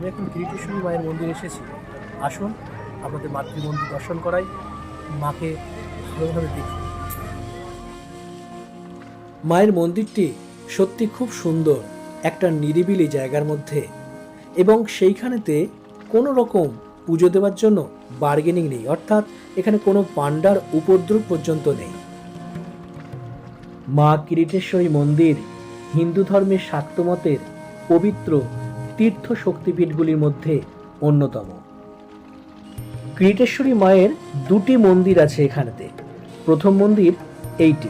আমি এখন কিরিটেশ্বরী মায়ের মন্দিরে এসেছি। আসুন, আমাদের মাতৃ মন্দির দর্শন করাই। মাকে ভালোভাবে দেখি। মায়ের মন্দিরটি সত্যি খুব সুন্দর, একটা নিরিবিলি জায়গার মধ্যে। এবং সেইখানেতে কোনো রকম পুজো দেওয়ার জন্য বার্গেনিং নেই, অর্থাৎ এখানে কোনো পাণ্ডার উপদ্রব পর্যন্ত নেই। মা কিরিটেশ্বরী মন্দির হিন্দু ধর্মের শাক্তমতের পবিত্র তীর্থ শক্তিপীঠগুলির মধ্যে অন্যতম। কিরিটেশ্বরী মায়ের দুটি মন্দির আছে এখানেতে। প্রথম মন্দির এইটি।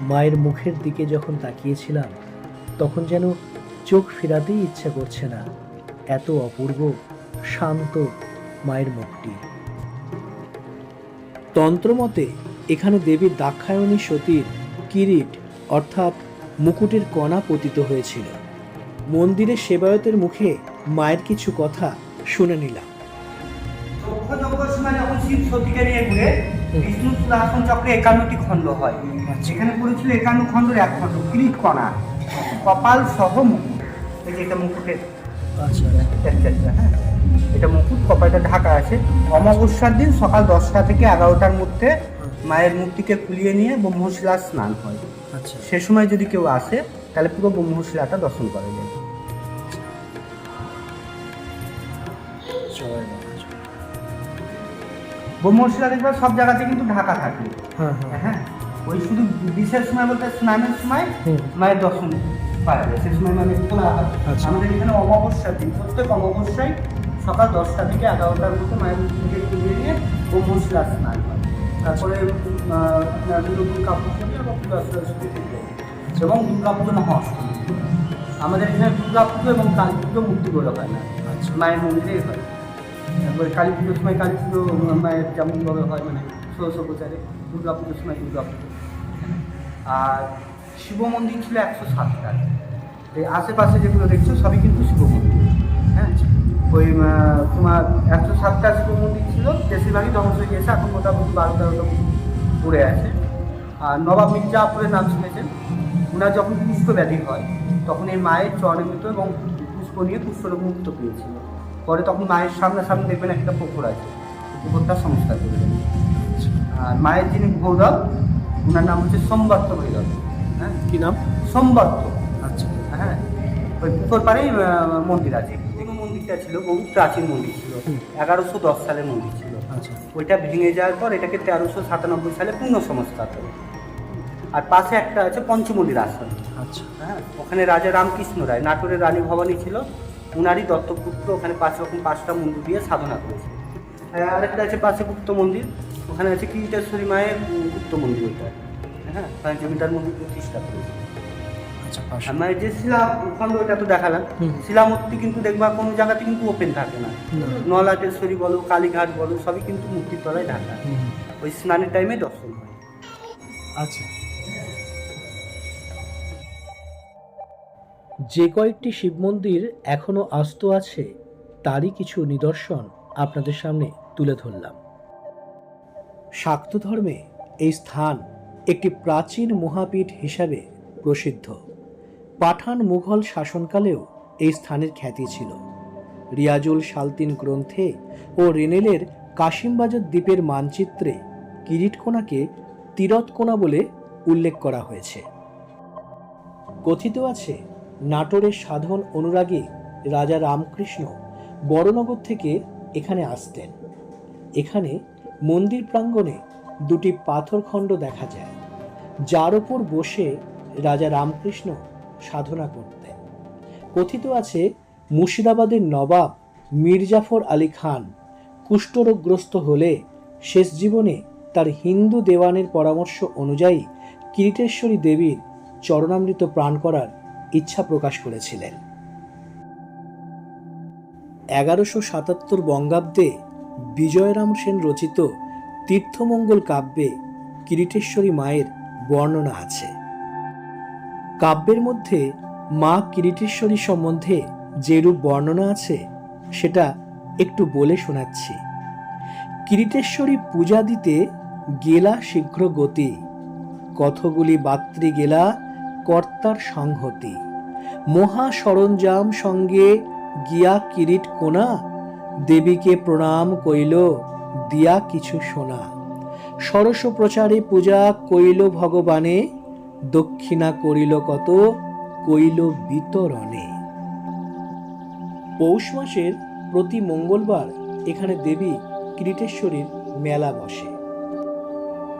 মায়ের মুখের দিকে যখন তাকিয়েছিলাম, তখন যেন চোখ ফেরাতেই ইচ্ছা করছে না। এত অপূর্ব, শান্ত মায়ের মুখটি। তন্ত্রমতে, এখানে দেবী দাক্ষায়ণী সতীর কিরিট, অর্থাৎ মুকুটের কণা পতিত হয়েছিল। মন্দিরের সেবায়তের মুখে মায়ের কিছু কথা শুনে নিলাম। বিষ্ণু চক্রে একান্নটি খণ্ড হয়। সেখানে পড়েছিল একান্ন খণ্ডের এক খণ্ড কিরিট কণা কপাল সহ মুকুট। এই যে এটা মুকুটের। আচ্ছা। হ্যাঁ। এটা মুকুট কপালটা ঢাকা আছে। অমাবস্যার দিন সকাল দশটা থেকে এগারোটার মধ্যে মায়ের মূর্তিকে খুলিয়ে নিয়ে ব্রহ্মশিলা স্নান হয়। আচ্ছা। সে সময় যদি কেউ আসে তাহলে পুরো ব্রহ্মশিলাটা দর্শন করা যায়। ব্রহ্মশিলা দেখবে সব জায়গাতে কিন্তু ঢাকা থাকে। হ্যাঁ হ্যাঁ। হ্যাঁ ওই শুধু বিশেষ সময় বলতে স্নানের সময়। মায়ের দর্শন পাওয়া যায়। সে সময় মানে খোলা আচ্ছা। আমাদের এখানে অমাবস্যার দিন প্রত্যেক অমাবস্যায় সকাল দশটা থেকে এগারোটার মধ্যে মায়ের মুখে তুলে নিয়ে ব্রহ্মশিলা স্নান হয়। তারপরে দুর্গা পুজো এবং পূজা এবং দুর্গা পুজো মহাষ্টমী। আমাদের এখানে দুর্গা পুজো এবং কালী পুজো মূর্তি করে হয় না। আচ্ছা। মায়ের মন্দিরেই হয়। তারপরে কালী পুজোর সময় কালী পুজো মায়ের যেমনভাবে হয় মানে ষোড়শ প্রচারে, দুর্গা পুজোর সময় দুর্গা পুজো। আর শিব মন্দির ছিল একশো সাতটা। এই আশেপাশে যেগুলো দেখছ, সবই কিন্তু শিব মন্দির। হ্যাঁ? ওই তোমার একশো সাতটা শিব মন্দির ছিল, বেশিরভাগই ধ্বংস হয়ে গেছে, এখন মোটামুটি বারো তেরোটা পড়ে আছে। আর নবাব মির্জাপুরের নাম শুনেছেন? ওনার যখন পুষ্প ব্যাধি হয়, তখন এই মায়ের চরণেমিত এবং পুষ্প নিয়ে পুষ্পরোগ মুক্ত পেয়েছিল। পরে তখন মায়ের সামনে সামনে দেখবেন একটা পুকুর আছে। পুকুরটা সংস্কার করে দেন আর মায়ের যিনি ভৈরব ওনার নাম হচ্ছে সোমবর্ত ভৈরব। হ্যাঁ? কি নাম? সোমবর্ত আচ্ছা। হ্যাঁ? ওই পুকুর পাড়েই মন্দির আছে। কোনো মন্দিরটা ছিল বহু প্রাচীন মন্দির ছিল। এগারোশো দশ সালের মন্দির ছিল। আচ্ছা। ওইটা ভেঙে যাওয়ার পর এটাকে তেরোশো সাতানব্বই সালে পূর্ণ সংস্কার করে। আর পাশে একটা আছে পঞ্চমল্লির আশ্রম। আচ্ছা। হ্যাঁ? ওখানে রাজা রামকৃষ্ণ রায় নাটোরের রানী ভবানী ছিল। উনারই দত্তপুত্র ওখানে পাঁচ রকম পাঁচটা মন্দির দিয়ে সাধনা করেছে। আর আরেকটা আছে পাশে গুপ্ত মন্দির ওখানে আছে কিরিটেশ্বরী মায়ের গুপ্ত মন্দির ওইটা। হ্যাঁ ওখানে জমিদার মন্দির প্রতিষ্ঠা করেছে। আচ্ছা পাশে আর মায়ের যে শিলা খন্ড ওইটা তো দেখালাম শিলামূর্তি কিন্তু দেখবা কোনো জায়গাতে কিন্তু ওপেন থাকে না। না। নলাটেশ্বরী বলো কালীঘাট বলো সবই কিন্তু মূর্তির তলায় ঢাকা ওই স্নানের টাইমে দর্শন হয়। আচ্ছা। যে কয়েকটি শিব মন্দির এখনও আস্ত আছে, তারই কিছু নিদর্শন আপনাদের সামনে তুলে ধরলাম। শাক্ত ধর্মে এই স্থান একটি প্রাচীন মহাপীঠ হিসাবে প্রসিদ্ধ। পাঠান মুঘল শাসনকালেও এই স্থানের খ্যাতি ছিল। রিয়াজুল সালতিন গ্রন্থে ও রেনেলের কাশিমবাজার দ্বীপের মানচিত্রে কিরিটকোনাকে তীরৎকোনা বলে উল্লেখ করা হয়েছে। কথিত আছে নাটোরের সাধন অনুরাগী রাজা রামকৃষ্ণ বড়নগর থেকে এখানে আসতেন। এখানে মন্দির প্রাঙ্গণে দুটি পাথরখণ্ড দেখা যায়, যার ওপর বসে রাজা রামকৃষ্ণ সাধনা করতেন। কথিত আছে, মুর্শিদাবাদের নবাব মীরজাফর আলী খান কুষ্ঠরোগগ্রস্ত হলে শেষ জীবনে তার হিন্দু দেওয়ানের পরামর্শ অনুযায়ী কিরিটেশ্বরী দেবীর চরণামৃত প্রাণ করার ইচ্ছা প্রকাশ করেছিলেন। এগারোশো সাতাত্তর বঙ্গাব্দে বিজয়রাম সেন রচিত তীর্থমঙ্গল কাব্যে কিরিটেশ্বরী মায়ের বর্ণনা আছে। কাব্যের মধ্যে মা কিরিটেশ্বরী সম্বন্ধে যেরূপ বর্ণনা আছে, সেটা একটু বলে শোনাচ্ছি। কিরিটেশ্বরী পূজা দিতে গেলা শীঘ্র গতি, কথগুলি বাত্রি গেলা কর্তার সংহতি। মহা সরঞ্জাম সঙ্গে গিয়া কিরিট কোনা দেবীকে প্রণাম কইল, দিয়া কিছু সোনা সরস প্রচারে পূজা কইল ভগবানে, দক্ষিণা করিল কত, কইল বিতরণে। পৌষ মাসের প্রতি মঙ্গলবার এখানে দেবী কিরিটেশ্বরীর মেলা বসে।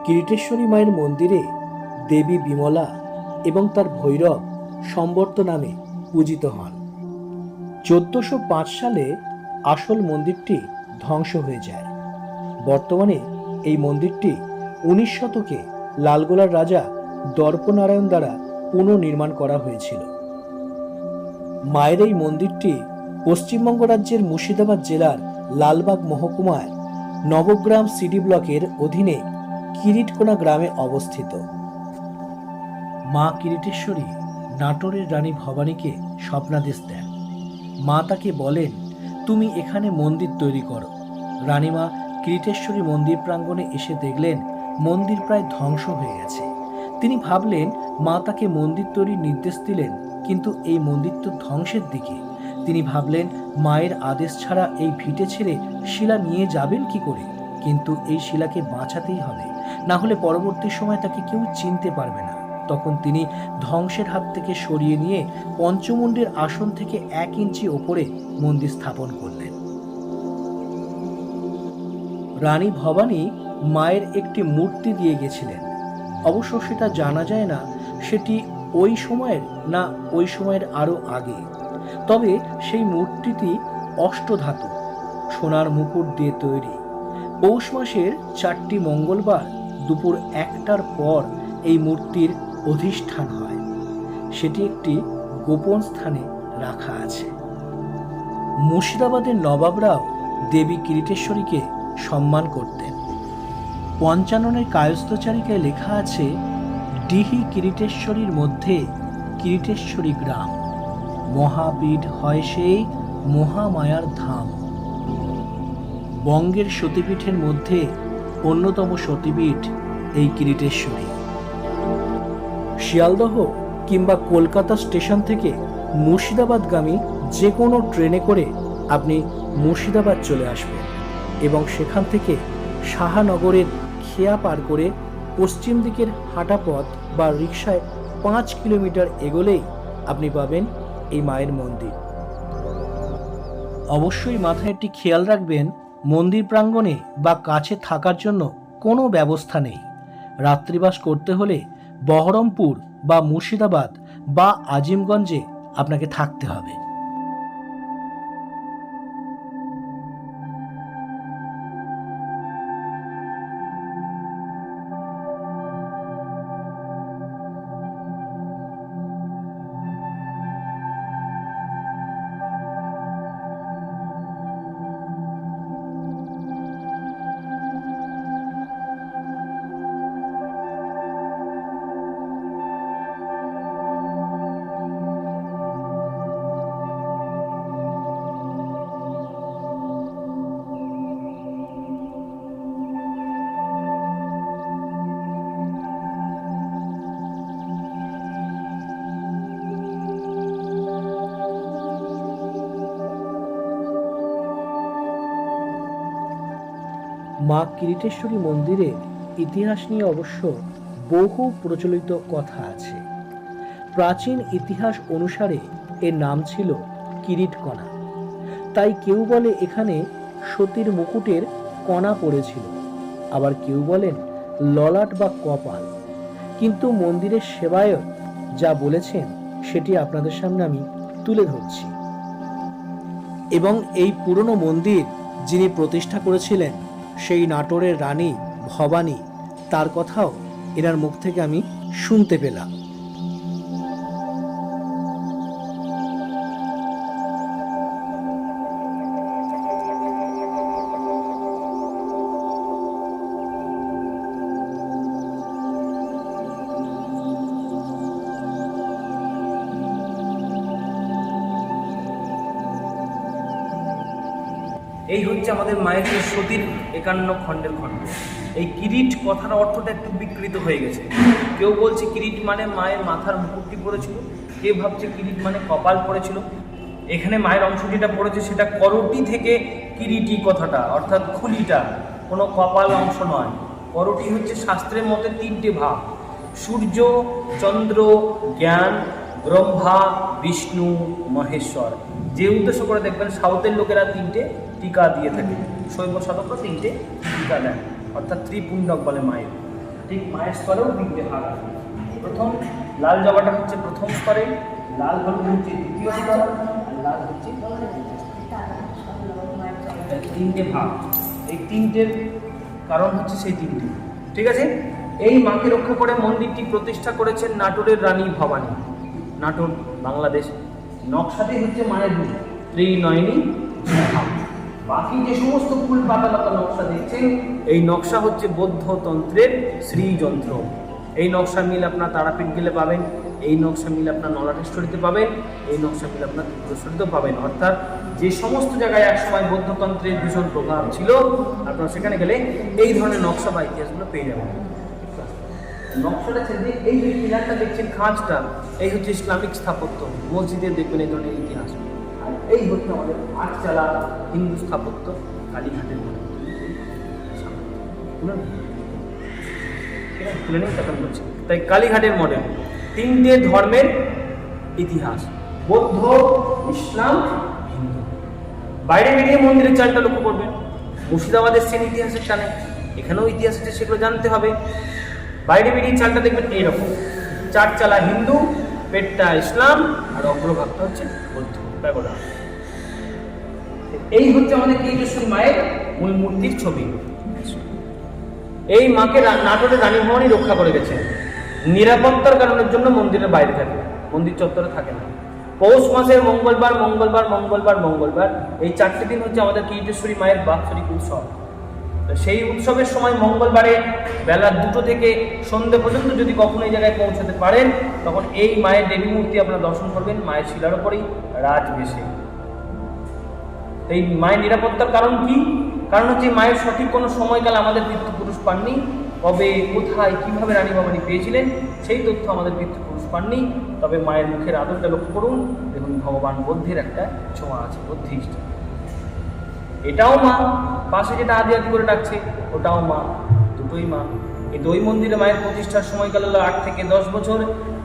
কিরিটেশ্বরী মায়ের মন্দিরে দেবী বিমলা এবং তার ভৈরব সম্বর্ত নামে পূজিত হন। চোদ্দশো সালে আসল মন্দিরটি ধ্বংস হয়ে যায়। বর্তমানে এই মন্দিরটি উনিশ শতকে লালগোলার রাজা দর্পনারায়ণ দ্বারা পুনর্নির্মাণ করা হয়েছিল। মায়ের এই মন্দিরটি পশ্চিমবঙ্গ রাজ্যের মুর্শিদাবাদ জেলার লালবাগ মহকুমায় নবগ্রাম সিডি ব্লকের অধীনে কিরিটকোনা গ্রামে অবস্থিত। মা কিরিটেশ্বরী নাটোরের রানী ভবানীকে স্বপ্নাদেশ দেন। মা তাকে বলেন, তুমি এখানে মন্দির তৈরি করো। রানীমা কিরিটেশ্বরী মন্দির প্রাঙ্গণে এসে দেখলেন, মন্দির প্রায় ধ্বংস হয়ে গেছে। তিনি ভাবলেন, মা তাকে মন্দির তৈরির নির্দেশ দিলেন, কিন্তু এই মন্দির তো ধ্বংসের দিকে। তিনি ভাবলেন, মায়ের আদেশ ছাড়া এই ভিটে ছেড়ে শিলা নিয়ে যাবেন কি করে? কিন্তু এই শিলাকে বাঁচাতেই হবে। না হলে পরবর্তী সময় তাকে কেউ চিনতে পারবে না। তখন তিনি ধ্বংসের হাত থেকে সরিয়ে নিয়ে পঞ্চমুণ্ডের আসন থেকে এক ইঞ্চি ওপরে মন্দির স্থাপন করলেন। রানী ভবানী মায়ের একটি মূর্তি দিয়ে গেছিলেন। অবশ্য সেটা জানা যায় না সেটি ওই সময়ের না ওই সময়ের আরও আগে। তবে সেই মূর্তিটি অষ্টধাতু, সোনার মুকুট দিয়ে তৈরি। পৌষ মাসের চারটি মঙ্গলবার দুপুর একটার পর এই মূর্তির অধিষ্ঠান হয়। সেটি একটি গোপন স্থানে রাখা আছে। মুর্শিদাবাদের নবাবরাও দেবী কিরিটেশ্বরীকে সম্মান করতেন। পঞ্চাননের কায়স্থচারিকায় লেখা আছে, ডিহি কিরিটেশ্বরীর মধ্যে কিরিটেশ্বরী গ্রাম। মহাপীঠ হয় সেই মহামায়ার ধাম। বঙ্গের সতীপীঠের মধ্যে অন্যতম সতীপীঠ এই কিরিটেশ্বরী। শিয়ালদহ কিংবা কলকাতা স্টেশন থেকে মুর্শিদাবাদগামী যে কোনো ট্রেনে করে আপনি মুর্শিদাবাদ চলে আসবেন এবং সেখান থেকে শাহানগরের খেয়া পার করে পশ্চিম দিকের হাঁটা পথ বা রিক্সায় পাঁচ কিলোমিটার এগোলেই আপনি পাবেন এই মায়ের মন্দির। অবশ্যই মাথায় একটি খেয়াল রাখবেন, মন্দির প্রাঙ্গণে বা কাছে থাকার জন্য কোনো ব্যবস্থা নেই। রাত্রিবাস করতে হলে বহরমপুর বা মুর্শিদাবাদ বা আজিমগঞ্জে আপনাকে থাকতে হবে। মা কিরিটেশ্বরী মন্দিরের ইতিহাস নিয়ে অবশ্য বহু প্রচলিত কথা আছে। প্রাচীন ইতিহাস অনুসারে এর নাম ছিল কিরিটকণা। তাই কেউ বলে এখানে সতীর মুকুটের কণা পড়েছিল। আবার কেউ বলেন ললাট বা কপাল। কিন্তু মন্দিরের সেবায়ত যা বলেছেন সেটি আপনাদের সামনে আমি তুলে ধরছি। এবং এই পুরনো মন্দির যিনি প্রতিষ্ঠা করেছিলেন সেই নাটোরের রানী ভবানী তার কথাও এনার মুখ থেকে আমি শুনতে পেলাম। এই হচ্ছে আমাদের মায়ের যে সতীর একান্ন খণ্ডের খণ্ড। এই কিরিট কথার অর্থটা একটু বিকৃত হয়ে গেছে। কেউ বলছে কিরিট মানে মায়ের মাথার মুকুটটি পড়েছিল। কেউ ভাবছে কিরিট মানে কপাল পড়েছিল? এখানে মায়ের অংশ যেটা পড়েছে সেটা করটি থেকে কিরিটি কথাটা, অর্থাৎ খুলিটা। কোনো কপাল অংশ নয়। করটি হচ্ছে শাস্ত্রের মতে তিনটে ভাব। সূর্য, চন্দ্র, জ্ঞান, ব্রহ্মা, বিষ্ণু, মহেশ্বর। যে উদ্দেশ্য করে দেখবেন, সাউথের লোকেরা তিনটে টিকা দিয়ে থাকে। শৈব সাধকরা তিনটে টিকা দেন অর্থাৎ ত্রিপুণ্ডক বলে মায়ের। ঠিক মায়ের স্তরেও তিনটে ভাগ প্রথম, লাল জবাটা হচ্ছে প্রথম স্তরে, লাল হলুদ হচ্ছে দ্বিতীয় স্তর, আর লাল হচ্ছে তিনটে ভাগ। এই তিনটের কারণ হচ্ছে সেই তিনটে। ঠিক আছে? এই মাকে রক্ষা করে মন্দিরটি প্রতিষ্ঠা করেছেন নাটোরের রানী ভবানী। নাটোর, বাংলাদেশ। নকশাটি হচ্ছে মায়ের ত্রিনয়নী। বাকি যে সমস্ত ফুল পাতা লতা নকশা দেখছেন, এই নকশা হচ্ছে বৌদ্ধ তন্ত্রের শ্রীযন্ত্র। এই নকশা মিল আপনার তারাপীঠ গেলে পাবেন, এই নকশা মিল আপনার নলাটেশ্বরীতে পাবেন, এই নকশা মিল আপনার ত্রিপুরেশ্বরীতেও পাবেন। অর্থাৎ যে সমস্ত জায়গায় একসময় বৌদ্ধতন্ত্রের ভীষণ প্রভাব ছিল, আপনারা সেখানে গেলে এই ধরনের নকশা বা ইতিহাসগুলো পেয়ে যাবেন। নকশাটা ছেড়ে এই যে পিলারটা দেখছেন, খাঁজটা, এই হচ্ছে ইসলামিক স্থাপত্য। মসজিদে দেখবেন এই ধরনের এই হচ্ছে আমাদের আটচালা হিন্দু স্থাপত্য, কালীঘাটের মধ্যে। তাই কালীঘাটের মডেল তিনটে ধর্মের ইতিহাস। বৌদ্ধ, ইসলাম, হিন্দু। বাইরে বেরিয়ে মন্দিরের চালটা লক্ষ্য করবেন। মুর্শিদাবাদের সেন ইতিহাসের টানে। এখানেও ইতিহাস আছে, সেগুলো জানতে হবে। বাইরে বেরিয়ে চালটা দেখবেন এইরকম। চার চালা হিন্দু, পেটটা ইসলাম, আর অগ্রভাগটা হচ্ছে বৌদ্ধ। ব্যাকরণ এই হচ্ছে আমাদের কেজেশ্বরী মায়ের মূল মূর্তির ছবি। এই মাকে রা- নাটোরের রানী ভবানী রক্ষা করে গেছেন নিরাপত্তার কারণের জন্য মন্দিরের বাইরে থাকে। মন্দির চত্বরে থাকে না। পৌষ মাসের মঙ্গলবার মঙ্গলবার মঙ্গলবার মঙ্গলবার, এই চারটে দিন হচ্ছে আমাদের কীটেশ্বরী মায়ের বাৎসরিক উৎসব। সেই উৎসবের সময় মঙ্গলবারে বেলা দুটো থেকে সন্ধ্যে পর্যন্ত যদি কখনো এই জায়গায় পৌঁছাতে পারেন, তখন এই মায়ের দেবী মূর্তি আপনারা দর্শন করবেন, মায়ের শিলার ওপরেই রাজ বেশে। এই মায়ের নিরাপত্তার কারণ কি? কারণ হচ্ছে মায়ের সঠিক কোনো সময়কাল আমাদের পিতৃপুরুষ পাননি। কবে, কোথায়, কীভাবে রানী ভবানী পেয়েছিলেন, সেই তথ্য আমাদের পিতৃপুরুষ পাননি। তবে মায়ের মুখের আদরটা লক্ষ্য করুন। দেখুন, ভগবান বুদ্ধির একটা ছোঁয়া আছে, বুদ্ধিষ্ট। এটাও মা, পাশে যেটা আদি আদি করে ডাকছে, ওটাও মা, দুটোই মা। এই দই মন্দিরে মায়ের প্রতিষ্ঠার সময়কাল হলো আট থেকে দশ বছর।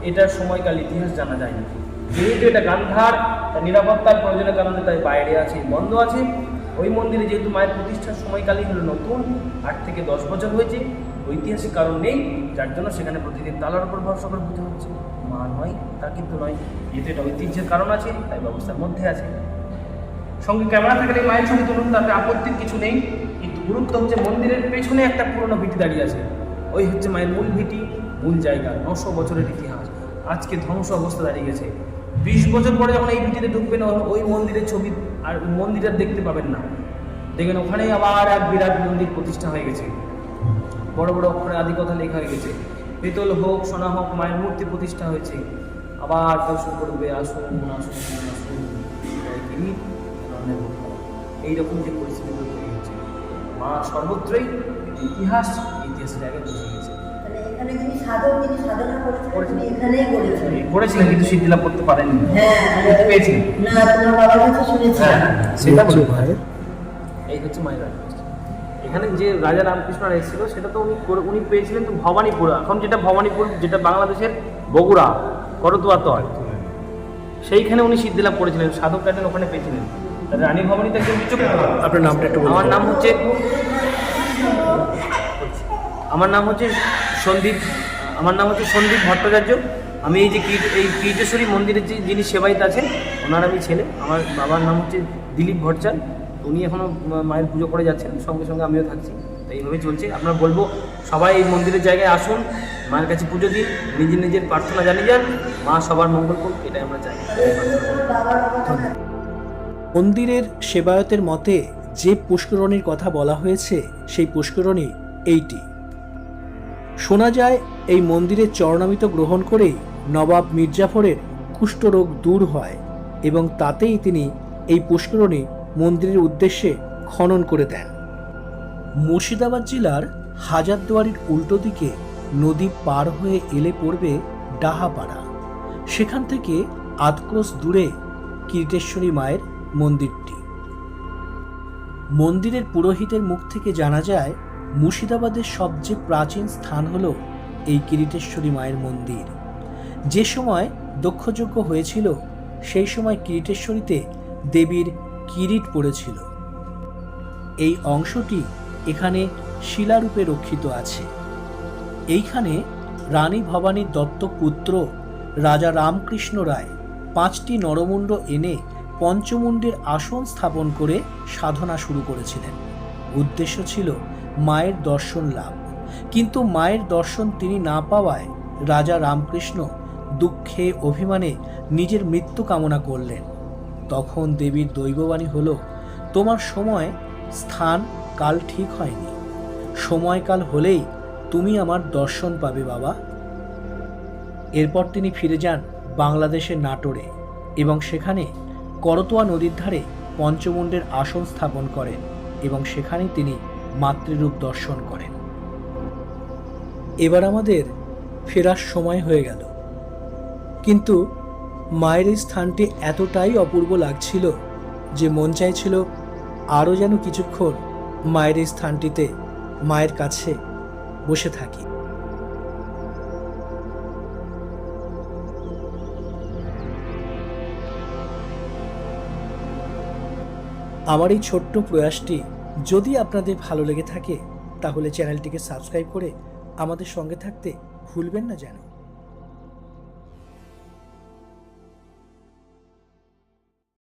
এটার সময়কাল ইতিহাস জানা যায় না যেহেতু এটা গান্ধার তার নিরাপত্তার প্রয়োজনের কারণে তাই বাইরে আছে, বন্ধ আছে। ওই মন্দিরে যেহেতু মায়ের প্রতিষ্ঠার সময়কালই হলো নতুন, আট থেকে দশ বছর হয়েছে। ঐতিহাসিক কারণ নেই, যার জন্য সেখানে প্রতিদিন তালার উপর ভরসা করে পুজো হচ্ছে। মা নয় তা কিন্তু নয়। যেহেতু এটা ঐতিহ্যের কারণ আছে, তাই ব্যবস্থার মধ্যে আছে। সঙ্গে ক্যামেরা থাকলে মায়ের ছবি তুলুন, তাতে আপত্তির কিছু নেই। কিন্তু গুরুত্ব হচ্ছে মন্দিরের পেছনে একটা পুরনো ভিটি দাঁড়িয়ে আছে। ওই হচ্ছে মায়ের মূল ভিটি, মূল জায়গা, নশো বছরের ইতিহাস। আজকে ধ্বংস অবস্থা দাঁড়িয়ে গেছে। বিশ বছর পরে যখন এই ভিটিতে ঢুকবেন ওই মন্দিরের ছবি আর মন্দির আর দেখতে পাবেন না। দেখবেন ওখানেই আবার এক বিরাট মন্দির প্রতিষ্ঠা হয়ে গেছে। বড় বড় অক্ষরে আদি কথা লেখা হয়ে গেছে। পেতল হোক, সোনা হোক, মায়ের মূর্তি প্রতিষ্ঠা হয়েছে। আবার দর্শন করবে, আসুন আসুন আসুন। এইরকম যে পরিস্থিতিগুলো তৈরি হচ্ছে। মা সর্বত্রই ইতিহাস, ইতিহাসের জায়গায় বসে গেছে। এখানে যিনি সাধক যিনি সাধনা করেছিলেন তিনি এখানেই কিন্তু সিদ্ধি লাভ করতে পারেননি। হ্যাঁ করতে পেয়েছিলেন। না তোমার বাবার কাছে শুনেছি। হ্যাঁ সেটা হচ্ছে বলব। এই হচ্ছে মায়ের এখানে যে রাজা রামকৃষ্ণ এসেছিল সেটা তো উনি করে- উনি পেয়েছিলেন তো ভবানীপুর। এখন যেটা ভবানীপুর যেটা বাংলাদেশের বগুড়া করতোয়া তয় সেইখানে উনি সিদ্ধিলাভ করেছিলেন সাধক কাটেন ওখানে পেয়েছিলেন। তা রানী ভবানী তাকে কিছু আপনার নামটা একটু আমার নাম হচ্ছে আমার নাম হচ্ছে সন্দীপ, আমার নাম হচ্ছে সন্দীপ ভট্টাচার্য। আমি এই যে এই কীটেশ্বরী মন্দিরের যে যিনি সেবায়িত আছেন, ওনার আমি ছেলে। আমার বাবার নাম হচ্ছে দিলীপ ভট্টাচার্য। উনি এখনও মায়ের পুজো করে যাচ্ছেন, সঙ্গে সঙ্গে আমিও থাকছি। তো এইভাবে চলছে। আমরা বলব, সবাই এই মন্দিরের জায়গায় আসুন, মায়ের কাছে পুজো দিন, নিজের নিজের প্রার্থনা জানিয়ে যান। মা সবার মঙ্গল করুক, এটাই আমরা চাই। মন্দিরের সেবায়তের মতে যে পুষ্করণীর কথা বলা হয়েছে, সেই পুষ্করণী এইটি। শোনা যায়, এই মন্দিরের চরণামিত গ্রহণ করেই নবাব মির্জাফরের কুষ্ঠরোগ দূর হয় এবং তাতেই তিনি এই পুষ্করণী মন্দিরের উদ্দেশ্যে খনন করে দেন। মুর্শিদাবাদ জেলার হাজারদুয়ারির উল্টো দিকে নদী পার হয়ে এলে পড়বে ডাহাপাড়া। সেখান থেকে আধক্রোশ দূরে কিরিটেশ্বরী মায়ের মন্দিরটি। মন্দিরের পুরোহিতের মুখ থেকে জানা যায় মুর্শিদাবাদের সবচেয়ে প্রাচীন স্থান হল এই কিরিটেশ্বরী মায়ের মন্দির। যে সময় দক্ষযজ্ঞ হয়েছিল, সেই সময় কিরিটেশ্বরীতে দেবীর কিরিট পড়েছিল। এই অংশটি এখানে শিলারূপে রক্ষিত আছে। এইখানে রানী ভবানীর দত্তক পুত্র রাজা রামকৃষ্ণ রায় পাঁচটি নরমুণ্ড এনে পঞ্চমুণ্ডের আসন স্থাপন করে সাধনা শুরু করেছিলেন। উদ্দেশ্য ছিল মায়ের দর্শন লাভ। কিন্তু মায়ের দর্শন তিনি না পাওয়ায় রাজা রামকৃষ্ণ দুঃখে অভিমানে নিজের মৃত্যু কামনা করলেন। তখন দেবীর দৈববাণী হল, তোমার সময়, স্থান, কাল ঠিক হয়নি। সময়কাল হলেই তুমি আমার দর্শন পাবে বাবা। এরপর তিনি ফিরে যান বাংলাদেশের নাটোরে এবং সেখানে করতোয়া নদীর ধারে পঞ্চমুণ্ডের আসন স্থাপন করেন এবং সেখানেই তিনি মাতৃরূপ দর্শন করেন। এবার আমাদের ফেরার সময় হয়ে গেল। কিন্তু মায়ের এই স্থানটি এতটাই অপূর্ব লাগছিল যে মন চাইছিল আরও যেন কিছুক্ষণ মায়ের এই স্থানটিতে মায়ের কাছে বসে থাকি। আমার এই ছোট্ট প্রয়াসটি যদি আপনাদের ভালো লেগে থাকে, তাহলে চ্যানেলটিকে সাবস্ক্রাইব করে আমাদের সঙ্গে থাকতে ভুলবেন না যেন।